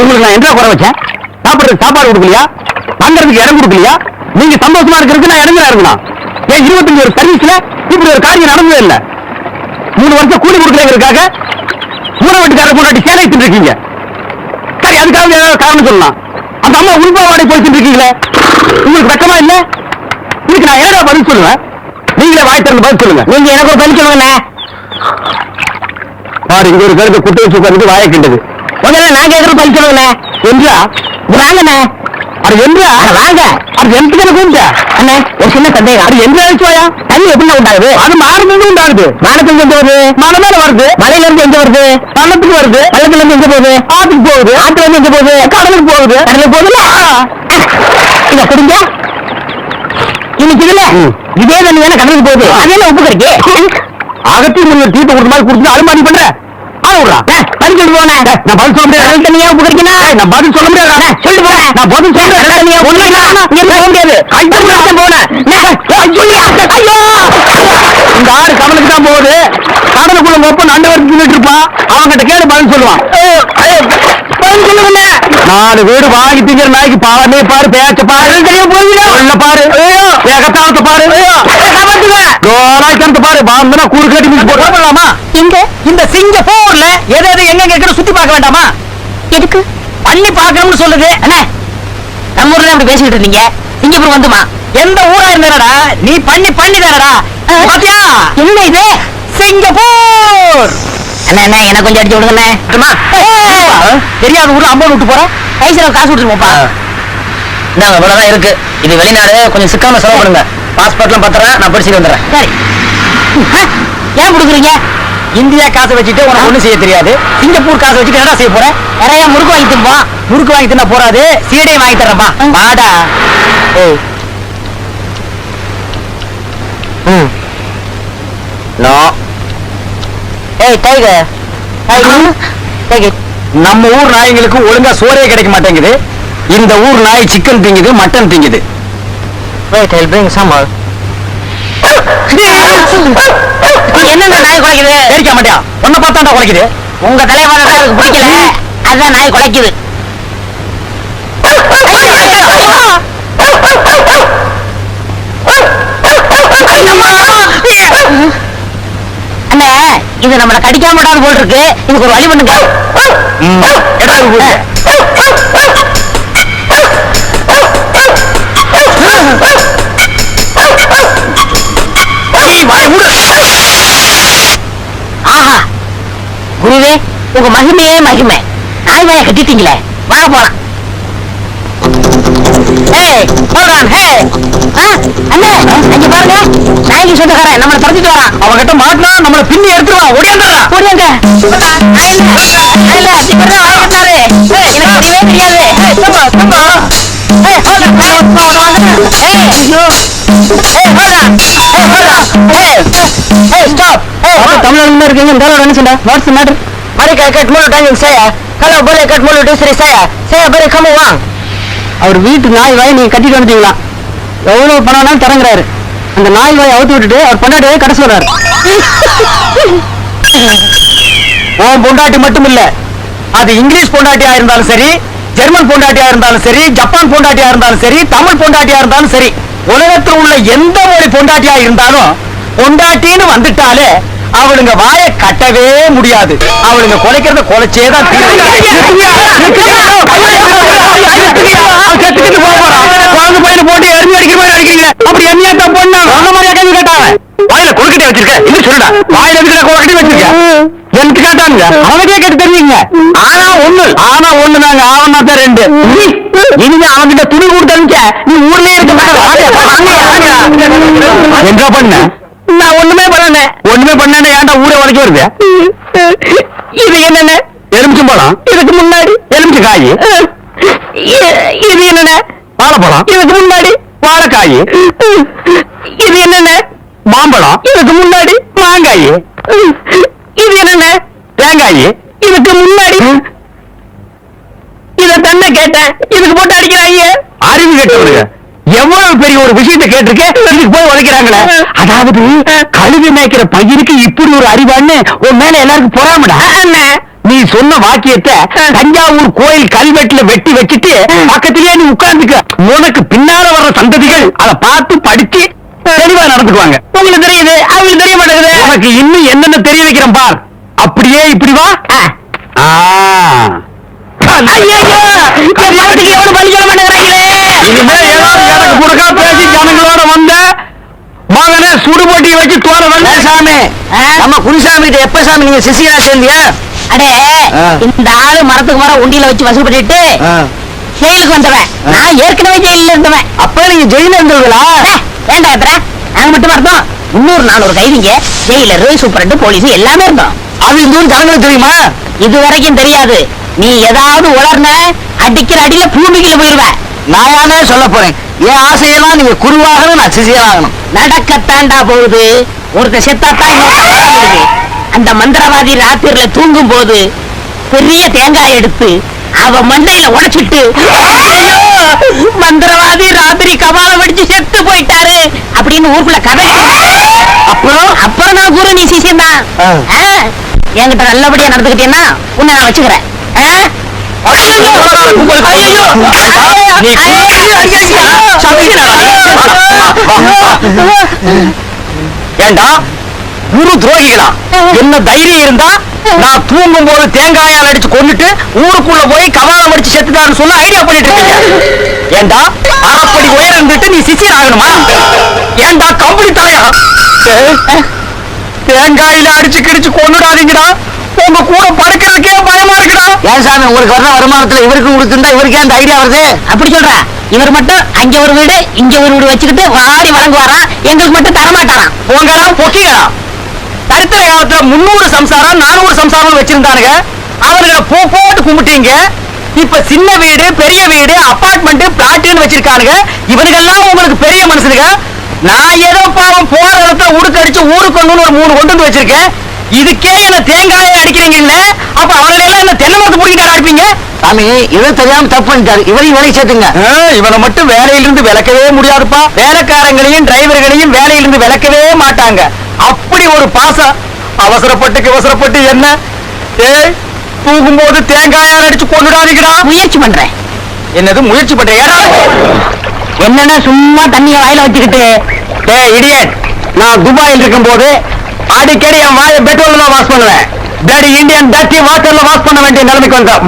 உங்களுக்கு நான் என்ன குறை வச்சேன்? சாப்பிடுறதுக்கு சாப்பாடு கொடுக்கலையா? தங்கறதுக்கு இடம் கொடுக்கலையா? நீங்க சந்தோஷமா இருக்கிறதுக்கு நான் இடங்களா இருக்கணும்? ஏன் இருபத்தஞ்சு ஒரு சர்வீஸ்ல இப்படி ஒரு காரியம் நடந்ததே இல்ல? மூணு வருஷம் கூலி கொடுக்கலங்கிறதுக்காக மூணு வீட்டுக்காரர் முன்னாடி சேலை இருக்கீங்க. சரி அதுக்காக ஏதாவது காரணம் சொல்லலாம் அந்த அம்மா உள்பாவாடை போய் இருக்கீங்களே? உங்களுக்கு வெக்கமா இல்ல? இதுக்கு நான் ஏடா பதில் சொல்லுவேன்? நீங்களே வாய் திறந்து பதில் சொல்லுங்க. நீங்க எனக்கு ஒரு பதில் சொல்லுங்க பாரு இங்க ஒரு கருத்து குட்டு வச்சு உட்கார்ந்து வாயை கிண்டது. முதல்ல நான் கேட்கற பதில் சொல்லுங்க என்றா வாங்கண்ணே. அது என்றா வாங்க. அது எந்த கூப்பிட்ட? அண்ணே ஒரு சின்ன சந்தேகம். அது எந்த அழிச்சுவாயா தண்ணி எப்படி உண்டாகுது? அது மாறுறது உண்டாகுது. வானத்துல எங்க வருது மேல வருது. மலையில இருந்து எங்க வருது? பள்ளத்துக்கு வருது. பள்ளத்துல இருந்து எங்க போகுது? ஆத்துக்கு போகுது. ஆத்துல இருந்து எங்க போகுது? கடலுக்கு போகுது. கடலுக்கு போகுதுல இத புரிஞ்சா இன்னைக்கு இதுல இதே தண்ணி தானே கடலுக்கு போகுது. அது உப்பு கறிக்கு. அகத்தி முன்ன தீர்ப்பு கொடுத்த மாதிரி கொடுத்து அலுமாரி பண்ற. விடுறா. பதில் சொல்லு போனே நான் பதில் சொல்ல முடியாது. கடல் தண்ணியா உப்பு நான் பதில் சொல்ல முடியாது? சொல்லு போனேன் நான் பதில் சொல்றேன் கடல் தண்ணியா ஒண்ணு போக முடியாது. கைட்டு முடியாது போனேன் ஐயோ! இந்த ஆறு கடலுக்கு தான் போகுது. கடலுக்குள்ள மொப்ப நண்டு வரைக்கும் நின்றுட்டு இருப்பான் அவன்கிட்ட கேடு பதில் சொல்லுவான். பதில் சொல்லுங்க நாலு வீடு வாங்கி திங்கிற நாய்க்கு பாவமே பாரு பேச்ச பாரு. சொல்ல பாரு. ஏகத்தாவத்தை பாரு. கோலாய்த்தனத்தை பாரு பாம்புனா கூறு கட்டி மிச்சு போடலாமா எங்க? இந்த சிங்கப்பூர்ல எது எது எங்க எங்க சுத்தி பார்க்க வேண்டாமா? எதுக்கு? பண்ணி பார்க்கணும்னு சொல்லுது. அண்ணே நம்ம ஊர்ல அப்படி பேசிக்கிட்டு இருந்தீங்க. சிங்கப்பூர் வந்துமா? எந்த ஊரா இருந்தாடா? நீ பண்ணி பண்ணி தானடா? பாத்தியா? என்ன இது? சிங்கப்பூர்! அண்ணா எனக்கு கொஞ்சம் அடிச்சு விடுங்கண்ணே. தெரியாத ஊர்ல அம்பது விட்டு போற? கைசில காசு விட்டுருப்போப்பா இந்தாங்க இவ்வளவுதான் இருக்கு. இது வெளிநாடு கொஞ்சம் சிக்காம செலவு பண்ணுங்க. பாஸ்போர்ட்லாம் பத்திரம்? நான் படிச்சுட்டு வந்துடுறேன். சரி. ஏன் கொடுக்குறீங்க? இந்தியா காசை வச்சுட்டு உனக்கு ஒண்ணும் செய்ய தெரியாது. சிங்கப்பூர் காசை வச்சுட்டு என்ன செய்ய போற? நிறைய முறுக்கு வாங்கி திம்போம் முறுக்கு வாங்கி தின்ன போறாது. சீடையும் வாங்கி தர்றேன்பா வாடா. ஏய். ம். நோ. ஏய் டைகர் டைகர் நம்ம ஊர் நாய்ங்களுக்கு ஒழுங்கா சோறே கிடைக்க மாட்டேங்குது. இந்த ஊர் நாய் சிக்கன் திங்குது மட்டன் திங்குது. வெயிட் ஐ பிரிங் சம் என்னென்ன நாய் குலைக்குது? ஏறிக்க மாட்டியா? உன்னை பார்த்தாண்டா குலைக்குது. உங்க தலைவரை தான் அதுக்கு பிடிக்கல. அதான் நாய் குலைக்குது. அண்ணே இது நம்மள கடிக்காம விடாது போல் இருக்கு. இதுக்கு ஒரு வழி பண்ணுங்க. ஆஹா. குருவே உங்க மகிமையே மகிமை. நாய் கட்டிட்டீங்களே. வாங்க போலாம். சொந்தக்காரன் நம்மள வரான். மாட்டினா நம்மள பின்னி எடுத்துருவான். ஓடியாந்துடா ஓடியாங்க எனக்கு தெரியவே தெரியாது. தமிழ்நாடுல இருக்கீங்க இந்த சொன்னா what's matter Mereka kat mulut anjing saya. Kalau boleh kat mulut istri saya, saya beri kamu uang. அவர் வீட்டு நாய் வாய் நீங்க கட்டிட்டு வந்துட்டீங்களா எவ்வளவு பணம்னாலும் தரங்குறாரு அந்த நாய் வாயை அவுத்து விட்டுட்டு அவர் பொண்டாட்டியை கடை சொல்றாரு உன் பொண்டாட்டி மட்டும் இல்ல அது இங்கிலீஷ் பொண்டாட்டியா இருந்தாலும் சரி ஜெர்மன் பொண்டாட்டியா இருந்தாலும் சரி ஜப்பான் பொண்டாட்டியா இருந்தாலும் சரி தமிழ் பொண்டாட்டியா இருந்தாலும் சரி உலகத்தில் உள்ள எந்த மொழி பொண்டாட்டியா இருந்தாலும் பொண்டாட்டின்னு வந்துட்டாலே அவளுங்க வாயை கட்டவே முடியாது அவளுங்க குலைக்கிறத குலைச்சே தான் குழந்தை பையனை போட்டு எருமி அடிக்கிற மாதிரி அடிக்கிறீங்க அப்படி என்னையா தான் பொண்ணு அந்த மாதிரியா கேள்வி கேட்டாங்க வாயில கொழுக்கட்டை வச்சிருக்க இன்னும் சொல்லுடா வாயில எதுக்குடா கொழுக்கட்டை வச்சிருக்க எனக்கு கேட்டானுங்க அவனுக்கே கேட்டு தெரிஞ்சுங்க ஆனா ஒண்ணு ஆனா ஒண்ணு நாங்க ஆவனா தான் ரெண்டு இனிமே அவன்கிட்ட துணி கொடுத்து அனுப்பிச்ச நீ ஊர்லயே இருக்க என்ன பண்ண நான் ஒண்ணுமே பண்ணல ஒண்ணுமே பண்ண ஏன்டா ஊரே உடைக்க வருது இது என்னென்ன எலுமிச்சம் பழம் இதுக்கு முன்னாடி எலுமிச்ச காய் இது என்னென்ன வாழைப்பழம் இதுக்கு முன்னாடி வாழைக்காய் இது என்னென்ன மாம்பழம் இதுக்கு முன்னாடி மாங்காய் தேங்காய்? இதுக்கு முன்னாடி இத தன்னை கேட்டேன் இதுக்கு போட்டு அடிக்கிறாங்க அறிவு கேட்டவருங்க எவ்வளவு பெரிய ஒரு விஷயத்தை கேட்டிருக்கேன் இதுக்கு போய் உதைக்கிறாங்களே. அதாவது கழுவி மேய்க்கிற பையனுக்கு இப்படி ஒரு அறிவான்னு உன் மேல எல்லாருக்கும் பொறாமடா? நீ சொன்ன வாக்கியத்தை தஞ்சாவூர் கோயில் கல்வெட்டுல வெட்டி வச்சிட்டு பக்கத்திலேயே நீ உட்கார்ந்துக்க. உனக்கு பின்னால வர்ற சந்ததிகள் அதை பார்த்து படிச்சு தெளிவா நடந்துக்குவாங்க. உங்களுக்கு தெரியுது அவங்களுக்கு தெரிய மாட்டேங்குது. உனக்கு இன்னும் என்னென்ன தெரிய வைக்கிறேன் பார். அப்படியே இப்படி வா. சுடுபொட்டியை வச்சு தோற வந்து சாமி. நம்ம குருசாமி கிட்ட எப்ப சாமி நீங்க சிசியா சேர்ந்தியா? அடே. இந்த ஆளு மரத்துக்கு மரம் உண்டியில வச்சு வசூல் பண்ணிட்டு ஜெயிலுக்கு வந்தவன். நான் ஏற்கனவே ஜெயில இருந்தவன். அப்ப நீங்க ஜெயில இருந்தீங்களா கத்துற நாங்க மட்டும் இருந்தோம் முன்னூறு நானூறு கைதிங்க ஜெயிலரு சூப்பரண்ட் போலீஸ் எல்லாமே இருந்தோம். அது இந்த ஊர் ஜனங்களுக்கு தெரியுமா? இது வரைக்கும் தெரியாது. நீ ஏதாவது உளர்ன அடிக்கிற அடியில பூமிக்குள்ள போயிருவ. நானே சொல்ல போறேன். என் ஆசையெல்லாம் நீங்க குருவாகணும் நான் சிசியராகணும். நடக்கத்தாண்டா போகுது. ஒருத்தன் செத்தாத்தான். அந்த மந்திரவாதி ராத்திரில தூங்கும் போது பெரிய தேங்காய் எடுத்து அவ மண்டையில உடைச்சிட்டு மந்திரவாதி ராத்திரி கபாலம் அடிச்சு செத்து போயிட்டாரு அப்படின்னு ஊருக்குள்ள கதை அப்புறம்? அப்புறம் நான் குரு நீ சிசியம் தான். என்கிட்ட நல்லபடியா நடந்துக்கிட்டேன்னா உன்னை நான் வச்சுக்கிறேன். ஏண்டா? குரு துரோகிகளா? என்ன தைரியம் இருந்தா நான் தூங்கும் போது தேங்காயால் அடிச்சு கொண்டுட்டு ஊருக்குள்ள போய் கவாலம் அடிச்சு செத்துட்டாருன்னு சொல்ல ஐடியா பண்ணிட்டு இருக்கீங்க ஏண்டா? அரைப்படி உயரம் இருந்துட்டு நீ சிசியர் ஆகணுமா? ஏண்டா கம்பளி தலையா? தேங்காயில அடிச்சு கிடிச்சு கொண்டுடாதீங்கடா உங்க கூட படுக்கிறதுக்கே பயமா இருக்குடா. ஏன் சாமி உங்களுக்கு வர்ற வருமானத்துல இவருக்கு கொடுத்துருந்தா இவருக்கே அந்த ஐடியா வருது? அப்படி சொல்றா. இவர் மட்டும் அங்க ஒரு வீடு இங்க ஒரு வீடு வச்சுக்கிட்டு வாடி வழங்குவாராம் எங்களுக்கு மட்டும் தரமாட்டாராம் உங்களா பொக்கியா சரித்திர காலத்துல முன்னூறு சம்சாரம் நானூறு சம்சாரம் வச்சிருந்தானுங்க. அவர்களை பூ போட்டு கும்பிட்டீங்க. இப்ப சின்ன வீடு பெரிய வீடு அபார்ட்மெண்ட் பிளாட்னு வச்சிருக்கானுங்க. இவனுங்கெல்லாம் உங்களுக்கு பெரிய மனுஷனுங்க நான் ஏதோ பாவம் போற இடத்துல உடுக்க அடிச்சு ஊருக்கு கொண்டு ஒரு மூணு கொண்டு வந்து வச்சிருக்கேன். இதுக்கே என்ன தேங்காயை அடிக்கிறீங்கல்ல அப்ப அவர்களை எல்லாம் என்ன தென்னை மரத்து பிடிக்கிட்டு அடிப்பீங்க சாமி இவர் தெரியாம தப்பு பண்ணிட்டாரு. இவரையும் வேலைக்கு சேர்த்துங்க. இவனை மட்டும் வேலையிலிருந்து விளக்கவே முடியாதுப்பா. வேலைக்காரங்களையும் டிரைவர்களையும் வேலையிலிருந்து விளக்கவே மாட்டாங்க. அப்படி ஒரு பாசம். அவசரப்பட்டு அவசரப்பட்டு என்ன? ஏய் தூங்கும்போது தேங்காயால் அடிச்சு கொண்டுடாதீங்கடா முயற்சி பண்றேன். என்னது முயற்சி பண்றீங்க என்னன்னா சும்மா தண்ணிய வாயில வச்சுக்கிட்டு ஏய் இடியட் நான் துபாயில் இருக்கும்போது அடிக்கடி என் வாயை பெட்ரோல்ல தான் வாஷ் பண்ணுவேன். டேடி இந்தியன் டட்டி வாட்டர்ல வாஷ் பண்ண வேண்டிய நிலைமைக்கு வந்தேன்.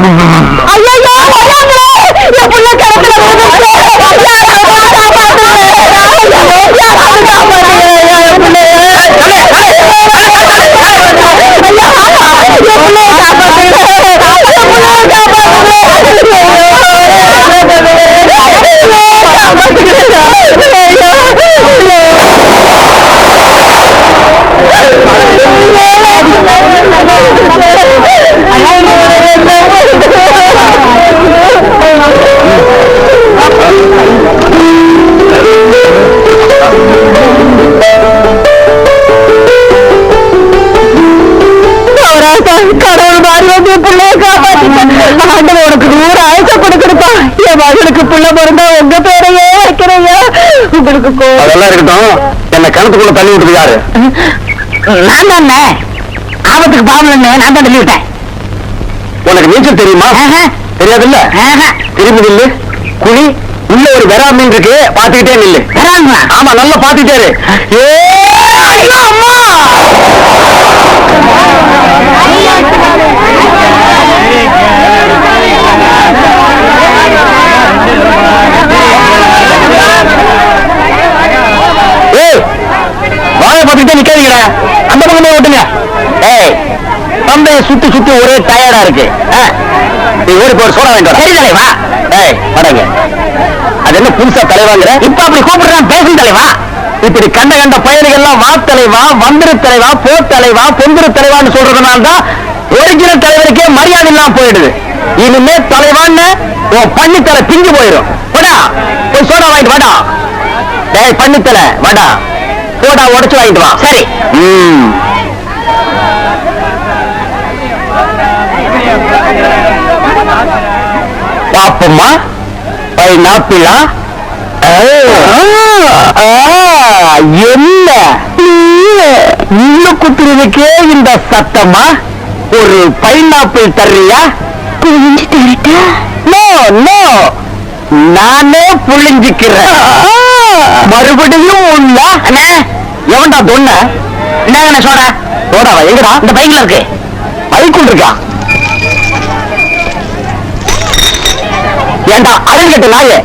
என் பிள்ளைய காப்பாத்திட்டேன் ஆண்டவன் உனக்கு நூறு ஆயுச என் மகனுக்கு புள்ள பிறந்தா உங்க பேரையே உங்களுக்கு அதெல்லாம் இருக்கட்டும். என்ன கிணத்துக்குள்ள தள்ளி விட்டது யாரு? நான் தானே ஆபத்துக்கு பாவம் நான் தான் தள்ளி விட்டேன். உனக்கு நீச்சல் தெரியுமா. தெரியாதுல்ல? ஆஹா. திரும்பி நில்லு. குழி உள்ள ஒரு வெறா மீன் இருக்கு பாத்துக்கிட்டே நில்லு ஆமா நல்லா பாத்துட்டே இரு. ஏய், அம்மா ஏய் வாயை பார்த்துக்கிட்டே நிக்காதீங்கடா அந்த பக்கமே ஓட்டுங்க ஏய் பம்பைய சுத்தி சுத்தி ஒரே டயர்டா இருக்கு. நீ ஓடி போற சோடா வர. சரி தலைவா. ஏய் வடங்க அது என்ன புதுசா தலைவாங்கிற? இப்ப அப்படி கூப்பிடுறான் பேசும் தலைவா. இப்படி கண்ட கண்ட பயணிகள்லாம் வா தலைவா வந்திரு தலைவா போ தலைவா பொந்திரு தலைவான்னு சொல்றதுனால தான் ஒரிஜினல் தலைவருக்கே மரியாதை இல்லாம போயிடுது. இனிமே தலைவான்னு உன் பண்ணித்தலை பிஞ்சு போயிடும் போடா போய் சோடா வாங்கிட்டு வாடா. டேய் பண்ணித்தலை வாடா. சோடா உடைச்சு வாங்கிட்டு வா. சரி. ம். பாப்பம்மா பைனாப்பிளா? என்ன? உள்ள குத்துறதுக்கே இந்த சத்தமா? ஒரு பைனாப்பிள் தர்றியா? புரிஞ்சு தரட்டா நோ நோ. நானே புழிஞ்சுக்கிறேன். மறுபடியும் உள்ள அண்ணா. எவன்டா தொன்ன? இந்தாங்கண்ணா சோடா போடாவா எங்கடா? இந்த பைக்ல இருக்கு. பைக்குள் இருக்கா ஏண்டா அழகு கட்ட நாயே?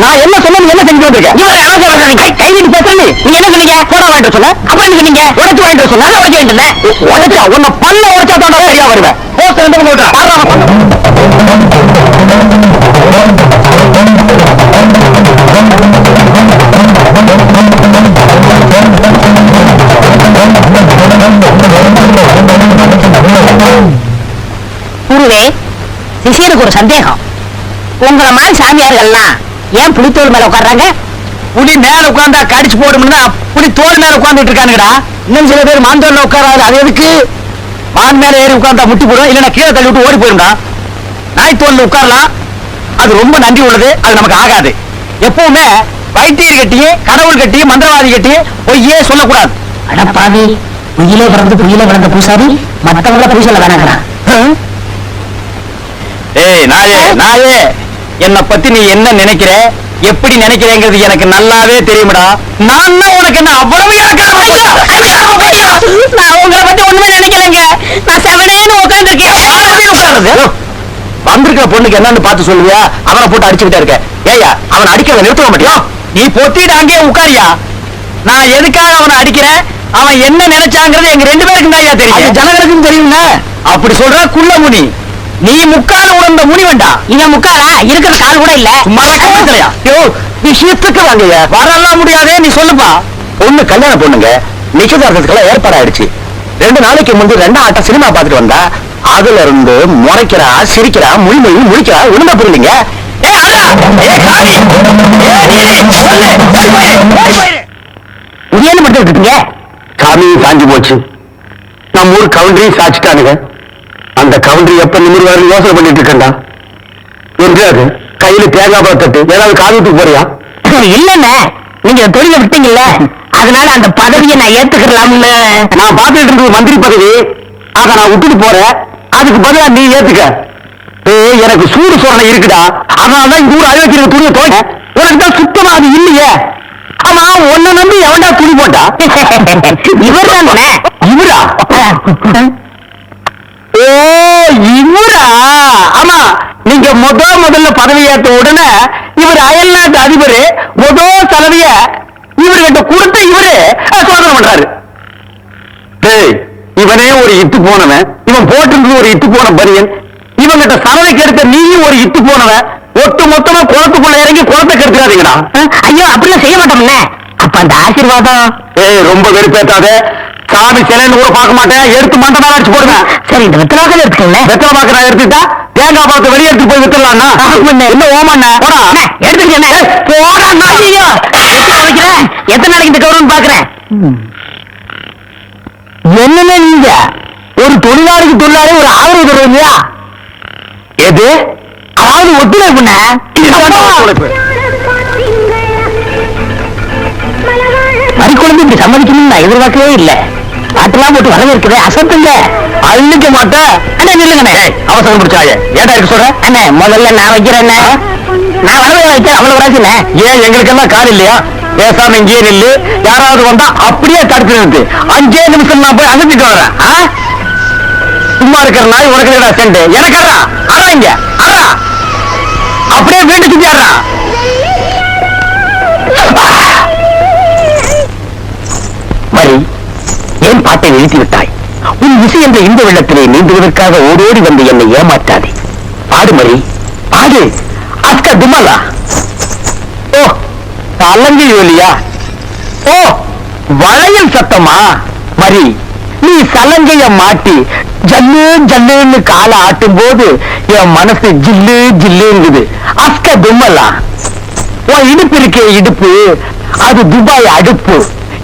நான் என்ன சொன்ன நீ என்ன செஞ்சு வந்திருக்கேன்? இவரை அவசர அவசரம் கை நீட்டு பேசுற நீ நீங்க என்ன சொன்னீங்க? போடா வாங்கிட்டு சொன்ன அப்ப என்ன சொன்னீங்க? உடைச்சு வாங்கிட்டு சொன்ன உடைச்சு வாங்கிட்டு இருந்தேன். உடைச்சா? உன்னை பல்ல உடைச்சா தான் சரியா வருவேன். போஸ்ட் ரெண்டு அவன் பல்ல. குருவே சிஷியருக்கு ஒரு சந்தேகம். உங்களை மாதிரி சாமியார்கள்லாம் ஏன் புளித்தோல் மேல உட்கார்றாங்க? புலி மேல உட்கார்ந்தா கடிச்சு போடும்னா புலி தோல் மேல உட்கார்ந்துட்டு இருக்கானுங்கடா. இன்னும் சில பேர் மான் தோல்ல உட்காராது. அது எதுக்கு? மான் மேல ஏறி உட்கார்ந்தா முட்டி போடும். இல்லைன்னா கீழே தள்ளி விட்டு ஓடி போயிரும்டா. நாய் தோல்ல உட்காரலாம். அது ரொம்ப நன்றி உள்ளது. அது நமக்கு ஆகாது. எப்பவுமே வைத்தியர் கட்டியே கடவுள் கட்டியே மந்திரவாதி கட்டியே பொய்யே சொல்லக்கூடாது. அடப்பாவி புயிலே பிறந்து புயிலே வளர்ந்த பூசாரி மத்தவங்கள பூசல வேணாங்கிறான் ஏய் நாயே நாயே. என்னை பத்தி நீ என்ன நினைக்கிற? எப்படி நினைக்கிறேங்கிறது எனக்கு நல்லாவே தெரியுமடா. நான் உனக்கு என்ன அவ்வளவு நான் உங்களை பத்தி ஒண்ணுமே நினைக்கலங்க. நான் செவனேன்னு உட்காந்துருக்கேன் வந்திருக்கிற பொண்ணுக்கு என்னன்னு பார்த்து சொல்லுவியா? அவனை போட்டு அடிச்சுக்கிட்டே இருக்க. ஏய்யா அவனை அடிக்கிறத நிறுத்த மாட்டியா? நீ பொத்திட்டு அங்கேயே உட்காரியா? நான் எதுக்காக அவனை அடிக்கிறேன்? அவன் என்ன நினைச்சாங்கிறது எங்க ரெண்டு பேருக்கும் தான் தெரியும். ஜனங்களுக்கும் தெரியும்ல. அப்படி சொல்ற குள்ள முனி நீ முக்கால உணர்ந்த முனி வேண்டா இவன் முக்காலா? இருக்கிற கால் கூட இல்ல. கம்பளத்திலையா யோ விஷயத்துக்கு வாங்கய்ய வரலாம் முடியாதே நீ சொல்லுப்பா. பொண்ணு கல்யாண பொண்ணுங்க நிச்சயதார்த்தத்துக்கெல்லாம் ஏற்பாடாயிடுச்சு. ரெண்டு நாளைக்கு முந்தி ரெண்டாம் ஆட்டம் சினிமா பார்த்துட்டு வந்தா அதுல இருந்து முறைக்கிறா சிரிக்கிறா மொழி மொழி முடிக்கிறா ஒண்ணுமே புரியலீங்க. ஏ அல்லா ஏ காளி! ஏ நீலி சொல்லு! ஓடி போயிரு! ஓடி போயிரு! என்ன மட்டும் இருக்கீங்க? சாமி சாஞ்சு போச்சு. நம்ம ஊர் கவுண்டரி சாச்சிட்டானுங்க. அந்த கவுண்டரி எப்ப நிமிர்வாரு யோசனை பண்ணிட்டு இருக்கேன்டா. என்று அது கையில தேங்காய் பழம் தட்டு. ஏதாவது காவியத்துக்கு போறியா? இல்லண்ணே. நீங்க தொழில விட்டீங்கல்ல. அதனால அந்த பதவியை நான் ஏத்துக்கலாம்னு. நான் பார்த்துட்டு இருந்தது மந்திரி பதவி. அத நான் விட்டுட்டு போறேன். அதுக்கு பதிலா நீ ஏத்துக்க. எனக்கு சூடு சோழனை இருக்குடா. அதனாலதான் இந்த ஊர் அறுபத்தி துணியை துவைக்க உனக்கு தான் சுத்தமா அது இல்லையே. ஆமா உன்னை நம்பி எவன்டா துணி போட்டா? இவர்? தானே இவரா ஓ இவரா? ஆமா நீங்க முத முதல்ல பதவி ஏத்த உடனே இவர் அயல்நாட்டு அதிபர் முத சலவைய இவர்கிட்ட கொடுத்து இவரு சோதனை பண்றாரு. இவனே ஒரு இட்டு போனவன். இவன் போட்டிருந்தது ஒரு இட்டு போன பனியன் இவங்கிட்ட சலவைக்கு எடுத்த நீயும் ஒரு இட்டு போனவன். ஒட்டு மொத்தமா குளத்துக்குள்ள இறங்கி குளத்தை கெடுத்துக்காதீங்கடா ஐயோ அப்படிலாம் செய்ய மாட்டோம்ல. அப்ப அந்த ஆசீர்வாதம்? ஏய் ரொம்ப வெறுப்பேத்தாத. சாமி சிலைன்னு கூட பார்க்க மாட்டேன். எடுத்து மண்டை மேல அடிச்சு போடுவேன். சரி இந்த வெத்தலாக எடுத்துக்கோங்க வெத்தலை பாக்கு நான் எடுத்துட்டா தேங்காய் பழத்தை வெளியே எடுத்து போய் வித்துடலாம்னா என்ன ஓமாண்ண போடா. எடுத்துக்கண்ணே போடா எத்தனை வைக்கிறேன். எத்தனை நாளைக்கு இந்த கௌரவம் பாக்குறேன் என்னன்னு நீங்க? ஒரு தொழிலாளிக்கு தொழிலாளி ஒரு ஆதரவு தருவீங்களா எது? அதாவது ஒத்துழைப்புண்ண. மறிக்குழந்தை இப்படி சம்மதிக்கணும்னு நான் எதிர்பார்க்கவே இல்ல. பாட்டெல்லாம் போட்டு வரவேற்கவே அசத்துங்க அள்ளிக்க மாட்டேன் அண்ணே நில்லுங்கண்ணே அவசரம் பிடிச்சாய ஏடா இருக்கு சொல்ற? அண்ணே முதல்ல நான் வைக்கிறேன் நான் வரவே வைக்க அவ்வளவு ராசிண்ணே ஏன் எங்களுக்கெல்லாம் கால் இல்லையா? பேசாம இங்கேயே நில்லு. யாராவது வந்தா அப்படியே தடுத்து நிறுத்து. அஞ்சே நிமிஷம் நான் போய் அனுப்பிட்டு வரேன்? சும்மா இருக்கிற நாய் உனக்கு என்னடா செண்டு. எனக்கு அறா. அறா இங்க. அறா. அப்படியே வீட்டு சுத்தி அறா மரி ஏன் பாட்டை நிறுத்தி விட்டாய் உன் இசை என்ற இந்த வெள்ளத்திலே நீந்துவதற்காக ஓடோடி வந்து என்னை ஏமாற்றாதே. பாடு மரி பாடு. அஸ்க துமலா ஓ தலங்கி ஒலியா? ஓ வளையல் சத்தமா? மரி நீ சலங்கைய மாட்டி ஜல்லு ஜல்லுன்னு காலை ஆட்டும் போது என் மனசு ஜில்லு ஜில்லுங்குது. அஸ்க தும்மலா? உன் இடுப்பு இருக்கே இடுப்பு அது துபாய் அடுப்பு.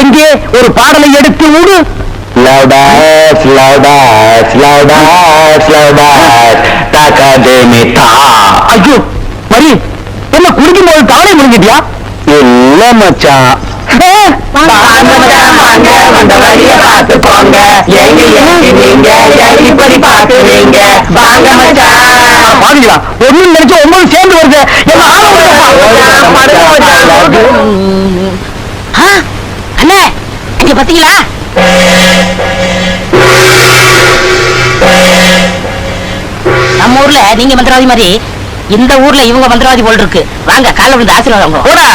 எங்கே? ஒரு பாடலை எடுத்து விடு. லவுடாஸ் லவுடாஸ் லவுடாஸ் லவுடாஸ் தாக்காதேமே தா ஐயோ மரி என்ன குடிக்கும் போது தவளை முடிஞ்சிட்டியா இல்ல மச்சான். ஒண்ணு நினைச்சு ஒன்பது சேர்ந்து வருது. என்ன ஆ, அண்ணே இங்க பாத்தீங்களா? நம்ம ஊர்ல நீங்க மந்திரவாதி மாதிரி இந்த ஊர்ல இவங்க மந்திரவாதி போல் இருக்கு. வாங்க கால விழுந்து ஆசீர்வாதம். போடா?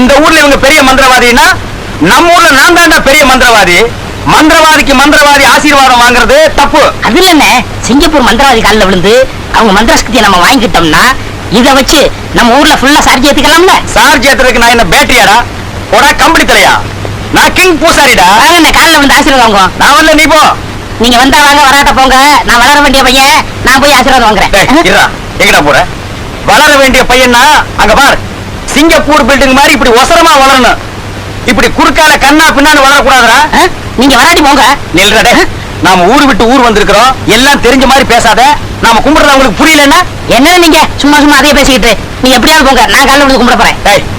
இந்த ஊர்ல இவங்க பெரிய மந்திரவாதினா நம்ம ஊர்ல நான் தான்டா பெரிய மந்திரவாதி. மந்திரவாதிக்கு மந்திரவாதி ஆசீர்வாதம் வாங்குறது தப்பு. அது இல்லண்ணே சிங்கப்பூர் மந்திரவாதி காலில் விழுந்து அவங்க மந்திர சக்தியை நம்ம வாங்கிட்டோம்னா இத வச்சு நம்ம ஊர்ல ஃபுல்லா சார்ஜ் ஏத்துக்கலாம்ல? சார்ஜ் ஏத்துறதுக்கு நான் என்ன பேட்டியாடா போடா கம்பெனி தலையா? நான் கிங் பூசாரிடா. வாங்க காலில் விழுந்து ஆசீர்வாதம் வாங்குவோம். நான் வரல நீ போ. நீங்க வந்தா வாங்க வராட்ட போங்க. நான் வளர வேண்டிய பையன் நான் போய் ஆசீர்வாதம் வாங்குறேன். எங்கடா போற? வளர வேண்டிய பையனா அங்க பார். சிங்கப்பூர் பில்டிங் மாதிரி இப்படி ஒசரமா வளரணும். இப்படி குறுக்கால கண்ணா பின்னான்னு வளரக்கூடாதுடா? நீங்க வராடி போங்க. நில்றா டேய். நாம ஊரு விட்டு ஊர் வந்திருக்கிறோம். எல்லாம் தெரிஞ்ச மாதிரி பேசாத. நாம கும்பிடுறது உங்களுக்கு புரியலன்னா? என்ன நீங்க சும்மா சும்மா அதே பேசிக்கிட்டு நீங்க எப்படியாவது போங்க. நான் காலைல விழுந்து கும்பிட போறேன்.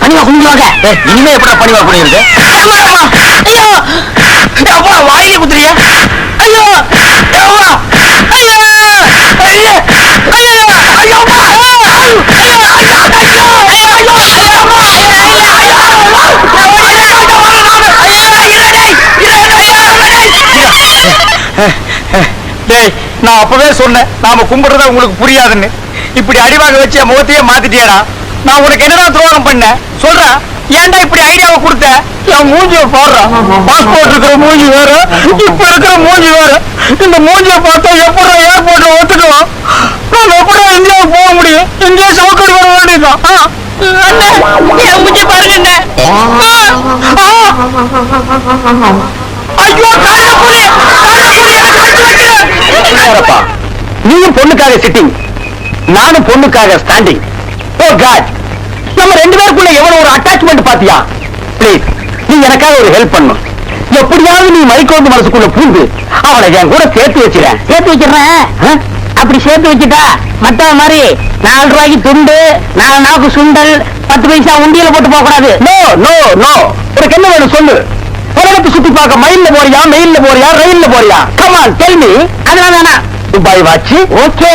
பணிவா கும்பிடுவாங்க ஏய், இனிமே எப்படா பணிவா பண்ணிருக்கு ஐயோ அப்பா வாயிலே குத்துறியா ஐயோ ஐயோ ஐயோ ஐயோ ஐயோ ஐயோ ஐயோ டேய் நான் அப்பவே சொன்னேன். நாம கும்பிடுறத உங்களுக்கு புரியாதுன்னு. இப்படி அடிவாங்க வச்சு என் முகத்தையே மாத்திட்டியடா. நான் உனக்கு என்னடா துரோகம் பண்ணேன்? சொல்றேன் ஏன்டா இப்படி ஐடியாவை கொடுத்த? என் மூஞ்சிய போடுறான் பாஸ்போர்ட் இருக்கிற மூஞ்சி வேற இப்ப இருக்கிற மூஞ்சி வேற. இந்த மூஞ்சிய பார்த்தா எப்படி ஏர்போர்ட்ல ஒத்துக்குவோம் நான் எப்படி இந்தியாவுக்கு போக முடியும்? இந்தியா சவுக்கடி வர வேண்டியதுதான். ஆ. என் மூஞ்சி பாருங்க அண்ணே. ஐயோ கள்ளக்குடி கள்ளக்குடி நீயும் பொண்ணுக்காக சிட்டிங் நானும் பொண்ணுக்காக ஸ்டாண்டிங் ஓ காட் நம்ம ரெண்டு பேருக்குள்ள எவ்வளவு ஒரு அட்டாச்மெண்ட் பாத்தியா? ப்ளீஸ் நீ எனக்காக ஒரு ஹெல்ப் பண்ணும் எப்படியாவது நீ மைக்கோந்து மனசுக்குள்ள பூந்து அவனை என் கூட சேர்த்து வச்சிட சேர்த்து வச்சிடுறேன். அப்படி சேர்த்து வச்சுட்டா மத்தவ மாதிரி நாலு ரூபாய்க்கு துண்டு நாலு நாக்கு சுண்டல் பத்து பைசா உண்டியல போட்டு போக கூடாது நோ நோ நோ உனக்கு என்ன வேணும் சொல்லு. உலகத்தை சுத்தி பார்க்க மயில்ல போறியா மெயில்ல போறியா ரயில்ல போறியா? கமான் டெல் மீ அதெல்லாம் வேணாம். Dubai watch. Okay.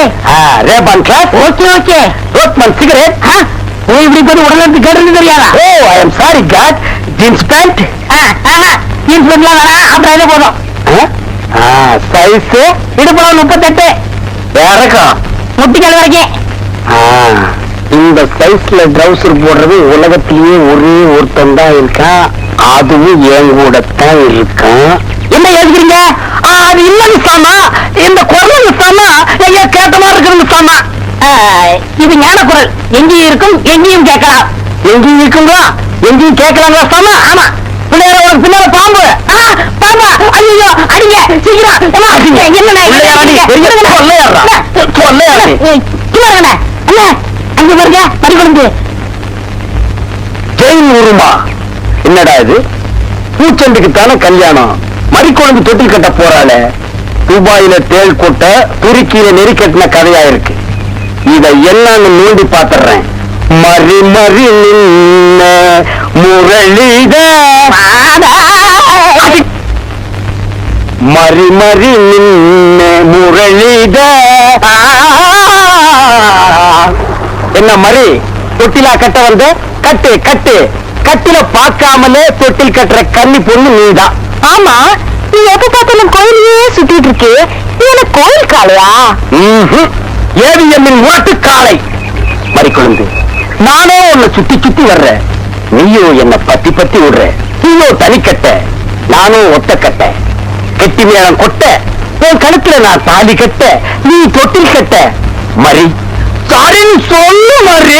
Ray-Ban glass okay okay. Rothmans cigarette. நீ இப்படி போய் உடனே கேட்டு தெரியாதா? ஓ I am sorry God jeans pant jeans பேண்ட்லாம் வேணாம். அப்புறம் இது போதும்? சைஸ் இடுப்புல முப்பத்தெட்டு. இறக்கம் முட்டிக்கால் வரைக்கும். ஆ, இந்த சைஸ்ல ட்ரௌசர் போடுறது உலகத்திலேயே ஒரே ஒருத்தன் தான் இருக்கான் அதுவும் என் கூட தான் இருக்கான் என்ன ஆ, அது இல்லன்னு சாமா இந்த குரல் சாமா ஐயா கேட்ட மாதிரி இருக்கிறது சாமா ஆ, இது ஞான குரல். எங்கேயும் இருக்கும் எங்கேயும் கேட்கலாம். எங்கேயும் இருக்குங்களா? எங்கேயும் கேட்கலாங்களா சாமா ஆமா. பிள்ளையார உனக்கு பின்னால பாம்பு. ஆ, பாப்பா ஐயோ அடிங்க சீக்கிரம். அண்ணே, அங்க பாருங்க ஜெயின் உருமா. என்னடா இது? பூச்செண்டுக்கு தானே கல்யாணம்? மறிக்குழம்பு தொட்டில் கட்ட போறாளே. துபாயில தேள் கொட்ட துருக்கியில நெறி கட்டின கதையா இருக்கு. இத என்னன்னு நோண்டி பாத்துறேன். மறி மறி நின்ன முரளித. மறி மறி நின்ன முரளித. என்ன மறி? தொட்டிலா கட்ட வந்த? கட்டு கட்டு. கட்டில பார்க்காமலே தொட்டில் கட்டுற கன்னி பொண்ணு நீதான். ஆமா நீ எப்ப பார்த்தாலும் கோயிலையே சுத்திட்டு இருக்கு. என்ன கோயில் காளையா. ஏவிஎம்மின் முரட்டு காளை. மறிக்கொழுந்து நானே உன்னை சுத்தி சுத்தி வர்றேன். நீயோ என்ன பத்தி பத்தி விடுற. நீயோ தனிக்கட்ட நானும் ஒத்த கட்ட. கெட்டி மேளம் கொட்ட உன் கழுத்துல நான் தாலி கட்ட நீ தொட்டில் கட்ட. மறி சாரின்னு சொல்லு மறி.